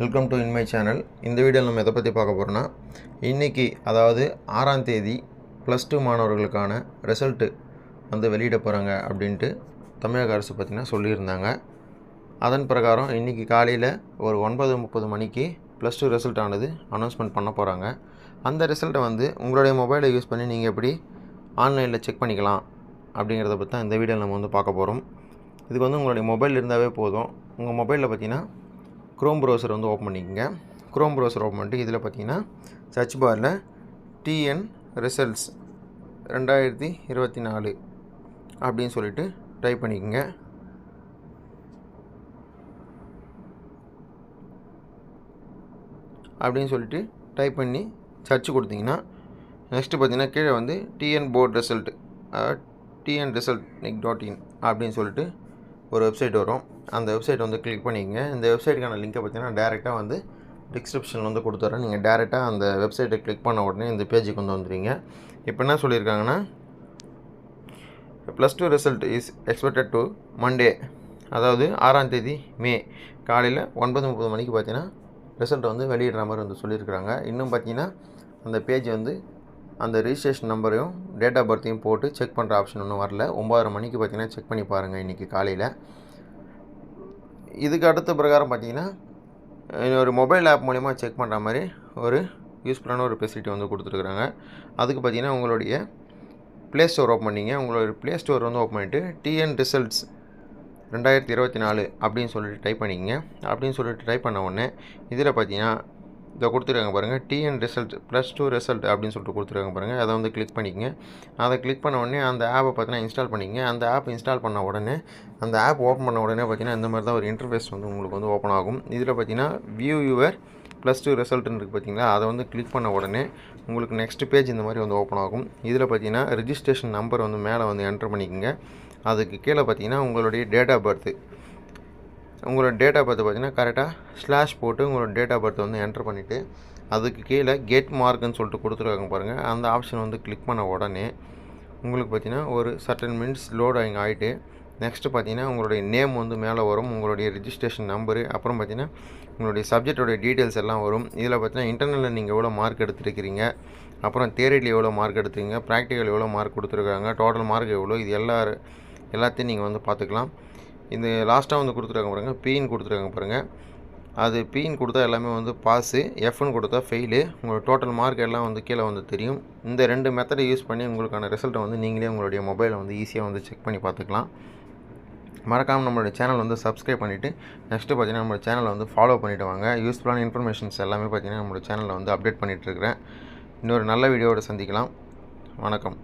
Welcome to இன்மை channel இந்த வீடியோவில் நம்ம எதை பற்றி பார்க்க போகிறோன்னா இன்றைக்கி அதாவது ஆறாம் தேதி ப்ளஸ் டூ மாணவர்களுக்கான ரிசல்ட்டு வந்து வெளியிட போகிறாங்க அப்படின்ட்டு தமிழக அரசு பார்த்திங்கன்னா சொல்லியிருந்தாங்க. அதன் பிரகாரம் இன்றைக்கி காலையில் ஒரு ஒன்பது முப்பது மணிக்கு ப்ளஸ் டூ ரிசல்ட் ஆனது அனௌன்ஸ்மெண்ட் பண்ண போகிறாங்க அந்த ரிசல்ட்டை வந்து உங்களுடைய மொபைலை யூஸ் பண்ணி நீங்கள் எப்படி ஆன்லைனில் செக் பண்ணிக்கலாம் அப்படிங்கிறத பற்றி தான் இந்த வீடியோவில் நம்ம வந்து பார்க்க போகிறோம் இதுக்கு வந்து உங்களுடைய மொபைல் இருந்தாவே போதும். உங்கள் மொபைலில் பார்த்தீங்கன்னா க்ரோம் ப்ரௌசர் வந்து ஓப்பன் பண்ணிக்கோங்க. க்ரோம் ப்ரௌசர் ஓப்பன் பண்ணிட்டு இதில் பார்த்தீங்கன்னா சர்ச் பாரில் டிஎன் ரிசல்ட்ஸ் ரெண்டாயிரத்தி இருபத்தி நாலு அப்படின்னு சொல்லிட்டு டைப் பண்ணிக்கோங்க. அப்படின்னு சொல்லிட்டு டைப் பண்ணி சர்ச் கொடுத்தீங்கன்னா நெக்ஸ்ட்டு பார்த்தீங்கன்னா கீழே வந்து TN board result TN result NIC dot in அப்படின்னு சொல்லிட்டு ஒரு வெப்சைட் வரும். அந்த வெப்சைட் வந்து கிளிக் பண்ணிக்கங்க. இந்த வெப்சைட்டுக்கான லிங்கை பார்த்தீங்கன்னா டேரெக்டாக வந்து டிஸ்கிரிப்ஷனில் வந்து கொடுத்துட்றேன் நீங்கள் டேரெக்டாக அந்த வெப்சைட்டை கிளிக் பண்ண உடனே இந்த பேஜுக்கு வந்து வந்துடுவீங்க இப்போ என்ன சொல்லியிருக்காங்கன்னா plus two result is expected to Monday அதாவது ஆறாம் தேதி மே காலையில் ஒன்பது முப்பது மணிக்கு பார்த்தீங்கன்னா ரிசல்ட் வந்து வெளியிடுற மாதிரி வந்து சொல்லியிருக்கிறாங்க. இன்னும் பார்த்தீங்கன்னா அந்த பேஜ் வந்து அந்த ரிஜிஸ்ட்ரேஷன் நம்பரையும் டேட் ஆஃப் பர்த்தையும் போட்டு செக் பண்ணுற ஆப்ஷன் ஒன்றும் வரல. ஒம்பதரை மணிக்கு பார்த்தீங்கன்னா செக் பண்ணி பாருங்கள் இன்றைக்கி காலையில். இதுக்கு அடுத்த பிரகாரம் பார்த்தீங்கன்னா ஒரு மொபைல் ஆப் மூலிமா செக் பண்ணுற மாதிரி ஒரு யூஸ்ஃபுல்லான ஒரு ஃபெசிலிட்டி வந்து கொடுத்துருக்குறாங்க. அதுக்கு பார்த்தீங்கன்னா உங்களுடைய ப்ளே ஸ்டோர் ஓப்பன் பண்ணிங்க. உங்களுடைய ப்ளே ஸ்டோர் வந்து ஓப்பன் பண்ணிவிட்டு டிஎன் ரிசல்ட்ஸ் ரெண்டாயிரத்தி இருபத்தி நாலு அப்படின்னு சொல்லிட்டு டைப் பண்ணிக்கங்க. அப்படின்னு சொல்லிட்டு டைப் பண்ண உடனே இதில் பார்த்தீங்கன்னா இதை கொடுத்துருக்காங்க பாருங்கள் TN result plus two result அப்படின்னு சொல்லிட்டு கொடுத்துருக்காங்க பாருங்கள் அதை வந்து கிளிக் பண்ணிக்கங்க. அதை கிளிக் பண்ண உடனே அந்த ஆப்பை பார்த்தீங்கன்னா இன்ஸ்டால் பண்ணிக்கங்க. அந்த ஆப் இன்ஸ்டால் பண்ண உடனே அந்த ஆப் ஓப்பன் பண்ண உடனே பார்த்தீங்கன்னா இந்த மாதிரி தான் ஒரு இன்டர்ஃபேஸ் வந்து உங்களுக்கு வந்து ஓப்பன் ஆகும். இதில் பார்த்தீங்கன்னா வியூ யுவர் ப்ளஸ் டூ ரிசல்ட்னு இருக்குது பார்த்தீங்களா? அதை வந்து கிளிக் பண்ண உடனே உங்களுக்கு நெக்ஸ்ட் பேஜ் இந்த மாதிரி வந்து ஓப்பன் ஆகும். இதில் பார்த்தீங்கன்னா ரிஜிஸ்ட்ரேஷன் நம்பர் வந்து மேலே வந்து என்டர் பண்ணிக்கோங்க. அதுக்கு கீழே பார்த்தீங்கன்னா உங்களுடைய டேட் ஆஃப் பர்த்து உங்களோட டேட் ஆஃப் பர்த் பார்த்தீங்கன்னா கரெக்டாக ஸ்லாஷ் போட்டு உங்களோட டேட் ஆஃப் பர்த் வந்து என்டர் பண்ணிவிட்டு அதுக்கு கீழே கெட் மார்க்குன்னு சொல்லிட்டு கொடுத்துருக்காங்க பாருங்கள் அந்த ஆப்ஷன் வந்து கிளிக் பண்ண உடனே உங்களுக்கு பார்த்தீங்கன்னா ஒரு சர்டன் மினிட்ஸ் லோட் ஆகிங்க ஆகிட்டு நெக்ஸ்ட்டு பார்த்தீங்கன்னா உங்களுடைய நேம் வந்து மேலே வரும் உங்களுடைய ரிஜிஸ்ட்ரேஷன் நம்பரு அப்புறம் பார்த்தீங்கன்னா உங்களுடைய சப்ஜெக்டோடைய டீட்டெயில்ஸ் எல்லாம் வரும். இதில் பார்த்தீங்கன்னா இன்டர்னலில் நீங்கள் எவ்வளோ மார்க் எடுத்துருக்கிறீங்க அப்புறம் தேரடியில் எவ்வளோ மார்க் எடுத்துருக்கீங்க ப்ராக்டிக்கல் எவ்வளோ மார்க் கொடுத்துருக்காங்க டோட்டல் மார்க் எவ்வளோ இது எல்லா எல்லாத்தையும் நீங்கள் வந்து பார்த்துக்கலாம். இது லாஸ்ட்டாக வந்து கொடுத்துருக்காங்க பாருங்கள் பீன் கொடுத்துருக்காங்க பாருங்கள் அது பீன் கொடுத்தா எல்லாமே வந்து பாஸு எஃப்னு கொடுத்தா ஃபெயிலு உங்களோட டோட்டல் மார்க் எல்லாம் வந்து கீழே வந்து தெரியும். இந்த ரெண்டு மெத்தடை யூஸ் பண்ணி உங்களுக்கான ரிசல்ட்டை வந்து நீங்களே உங்களுடைய மொபைலை வந்து ஈஸியாக வந்து செக் பண்ணி பார்த்துக்கலாம். மறக்காமல் நம்மளுடைய சேனல் வந்து சப்ஸ்கிரைப் பண்ணிவிட்டு நெக்ஸ்ட்டு பார்த்தீங்கன்னா நம்மளோட சேனலை வந்து ஃபாலோ பண்ணிவிட்டு வாங்க. யூஸ்ஃபுல்லான இன்ஃபர்மேஷன்ஸ் எல்லாமே பார்த்தீங்கன்னா நம்மளோட சேனலில் வந்து அப்டேட் பண்ணிகிட்ருக்கிறேன் இன்னொரு நல்ல வீடியோவோட சந்திக்கலாம். வணக்கம்.